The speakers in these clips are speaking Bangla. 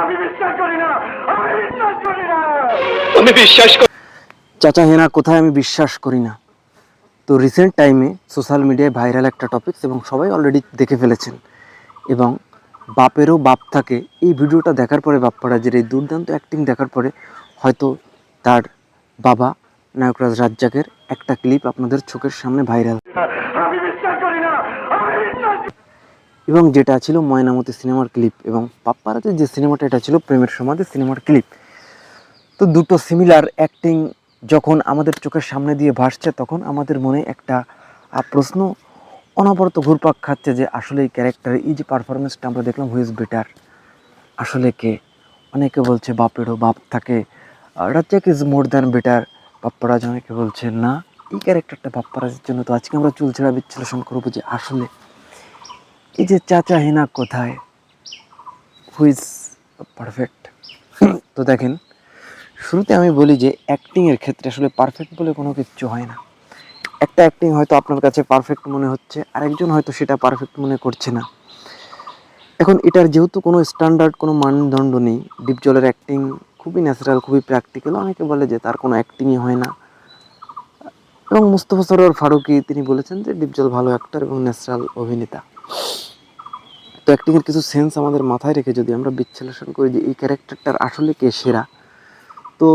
আমি বিশ্বাস করি না আমি বিশ্বাস করি না। আমি বিশ্বাস করি চাচা হেনা কোথায় আমি বিশ্বাস করি না? তো রিসেন্ট টাইমে সোশ্যাল মিডিয়ায় ভাইরাল একটা টপিকস এবং সবাই অলরেডি দেখে ফেলেছেন। এবং বাপেরও বাপ থাকে এই ভিডিওটা দেখার পরে বাপ্পারাজের এই দুর্দান্ত অ্যাক্টিং দেখার পরে হয়তো তার বাবা নায়করাজ রাজ্জাকের একটা ক্লিপ আপনাদের চোখের সামনে ভাইরাল এবং যেটা ছিল ময়নামতি সিনেমার ক্লিপ এবং পাপ্পারাজের যে সিনেমাটা, এটা ছিল প্রেমের সমাধি সিনেমার ক্লিপ। তো দুটো সিমিলার অ্যাক্টিং যখন আমাদের চোখের সামনে দিয়ে ভাসছে, তখন আমাদের মনে একটা প্রশ্ন অনবরত ঘুরপাক খাচ্ছে যে আসলে এই ক্যারেক্টারের এই যে পারফরমেন্সটা আমরা দেখলাম হুইজ বেটার আসলে কে? অনেকে বলছে বাপেরও বাপ থাকে Razzak is more than better Bapparaj অনেকে বলছে না, এই ক্যারেক্টারটা বাপ্পারাজের জন্য তো আজকে আমরা চুল চুলছেড়া বিশ্লেষণ করব যে আসলে এই যে চাচা হেনা কোথায়? হুইজ পারফেক্ট তো দেখেন, শুরুতে আমি বলি যে অ্যাক্টিংয়ের ক্ষেত্রে আসলে পারফেক্ট বলে কোনো কিচ্ছু হয় না। একটা অ্যাক্টিং হয়তো আপনার কাছে পারফেক্ট মনে হচ্ছে, আরেকজন হয়তো সেটা পারফেক্ট মনে করছে না। এখন এটার যেহেতু কোনো স্ট্যান্ডার্ড কোনো মানদণ্ড নেই ডিপ জলের অ্যাক্টিং খুবই ন্যাচারাল খুবই প্র্যাকটিক্যাল অনেকে বলে যে তার কোনো অ্যাক্টিংই হয় না। এবং মুস্তফা সরোয়ার ফারুকি তিনি বলেছেন যে ডিপজল ভালো অ্যাক্টর এবং ন্যাচারাল অভিনেতা। অ্যাক্টিংয়ের কিছু সেন্স আমাদের মাথায় রেখে যদি আমরা বিশ্লেষণ করি যে এই ক্যারেক্টারটার আসলে কে সেরা, তো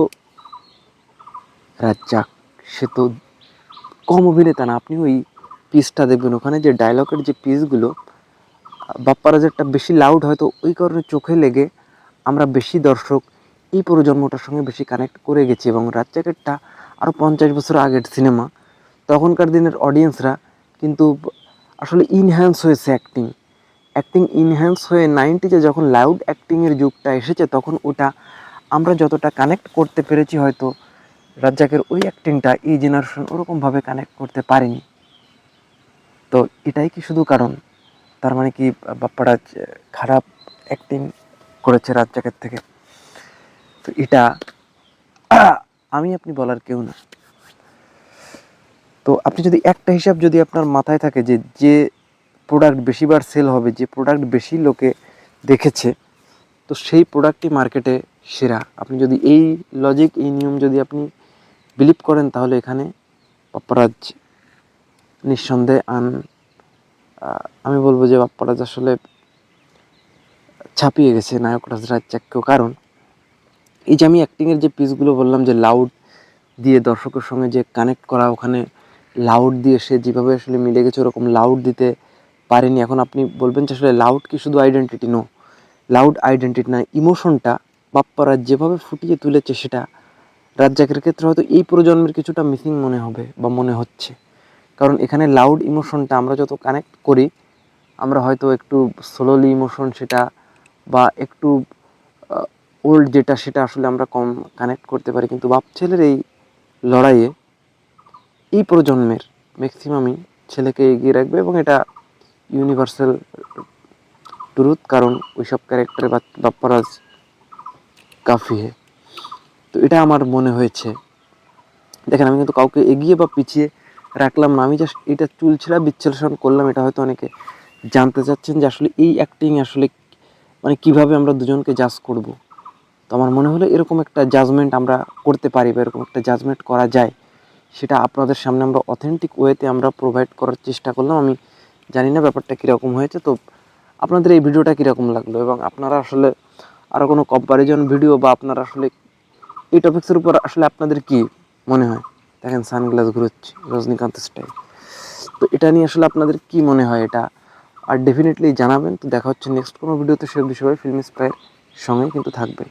রাজ্জাক, সে তো কম অভিনেতা না। আপনি ওই পিসটা দেখবেন, ওখানে যে ডায়লগের যে পিসগুলো বাপ্পারাজেরটা বেশি লাউড হয়তো ওই কারণে চোখে লেগে আমরা বেশি দর্শক এই প্রজন্মটার সঙ্গে বেশি কানেক্ট করে গেছি এবং রাজ্জাকেরটা আরও পঞ্চাশ বছর আগের সিনেমা তখনকার দিনের অডিয়েন্সরা কিন্তু আসলে ইনহ্যান্স হয়েছে অ্যাক্টিং অ্যাক্টিং ইনহ্যান্স হয়ে নাইনটিতে যখন লাউড অ্যাক্টিংয়ের যুগটা এসেছে, তখন ওটা আমরা যতটা কানেক্ট করতে পেরেছি হয়তো রাজ্জাকের ওই অ্যাক্টিংটা এই জেনারেশন ওরকমভাবে কানেক্ট করতে পারেনি। তো এটাই কি শুধু কারণ? তার মানে কি বাপ্পারাজ খারাপ অ্যাক্টিং করেছে রাজ্জাকের থেকে? তো এটা আমি আপনি বলার কেউ না। তো আপনি যদি একটা হিসাব যদি আপনার মাথায় থাকে যে যে প্রোডাক্ট বেশিবার সেল হবে, যে প্রোডাক্ট বেশি লোকে দেখেছে, তো সেই প্রোডাক্টটি মার্কেটে সেরা। আপনি যদি এই লজিক এই নিয়ম যদি আপনি বিলিভ করেন, তাহলে এখানে পাপ্পারাজ নিঃসন্দেহে আন আমি বলব যে বাপ্পারাজ আসলে ছাপিয়ে গেছে নায়ক রাজ রাজ্জাককেও কারণ এই যে আমি অ্যাক্টিংয়ের যে পিসগুলো বললাম, যে লাউড দিয়ে দর্শকের সঙ্গে যে কানেক্ট করা, ওখানে লাউড দিয়ে সে যেভাবে আসলে মিলে গেছে, ওরকম লাউড দিতে পারেনি। এখন আপনি বলবেন যে আসলে লাউড কি শুধু আইডেন্টিটি নো লাউড আইডেন্টিটি না ইমোশনটা বাপ্পারাজ যেভাবে ফুটিয়ে তুলেছে সেটা রাজ্জাকের ক্ষেত্রে হয়তো এই প্রজন্মের কিছুটা মিসিং মনে হবে বা মনে হচ্ছে। কারণ এখানে লাউড ইমোশনটা আমরা যত কানেক্ট করি, আমরা হয়তো একটু স্লোলি ইমোশন সেটা বা একটু ওল্ড যেটা সেটা আসলে আমরা কম কানেক্ট করতে পারি। কিন্তু বাপ ছেলের এই লড়াইয়ে এই প্রজন্মের ম্যাক্সিমামই ছেলেকে এগিয়ে রাখবে এবং এটা ইউনিভার্সাল ট্রুথ কারণ ওইসব ক্যারেক্টার বাপ্পারাজ কাফি হে। তো এটা আমার মনে হয়েছে। দেখেন, আমি কিন্তু কাউকে এগিয়ে বা পিছিয়ে রাখলাম না। আমি জাস্ট এটা চুলছেড়া বিশ্লেষণ করলাম। এটা হয়তো অনেকে জানতে চাচ্ছেন যে আসলে এই অ্যাক্টিং আসলে মানে কীভাবে আমরা দুজনকে জাজ করব। তো আমার মনে হলো এরকম একটা জাজমেন্ট আমরা করতে পারি বা এরকম একটা জাজমেন্ট করা যায়, সেটা আপনাদের সামনে আমরা অথেন্টিক ওয়েতে আমরা প্রোভাইড করার চেষ্টা করলাম। আমি জানি না ব্যাপারটা কীরকম হয়েছে, তো আপনাদের এই ভিডিওটা কীরকম লাগল এবং আপনারা আসলে আরও কোনো কম্পারিজন ভিডিও বা আপনারা আসলে এই টপিক্সের উপর আসলে আপনাদের কি মনে হয়? দেখেন সানগ্লাস ঘুরোচ্ছি, রজনীকান্ত স্টাইল তো এটা নিয়ে আসলে আপনাদের কি মনে হয় এটা? আর ডেফিনেটলি জানাবেন, তো দেখা হচ্ছে নেক্সট কোনো ভিডিওতে সে বিষয়ে ফিল্ম স্প্রায়ের সঙ্গে কিন্তু থাকবে।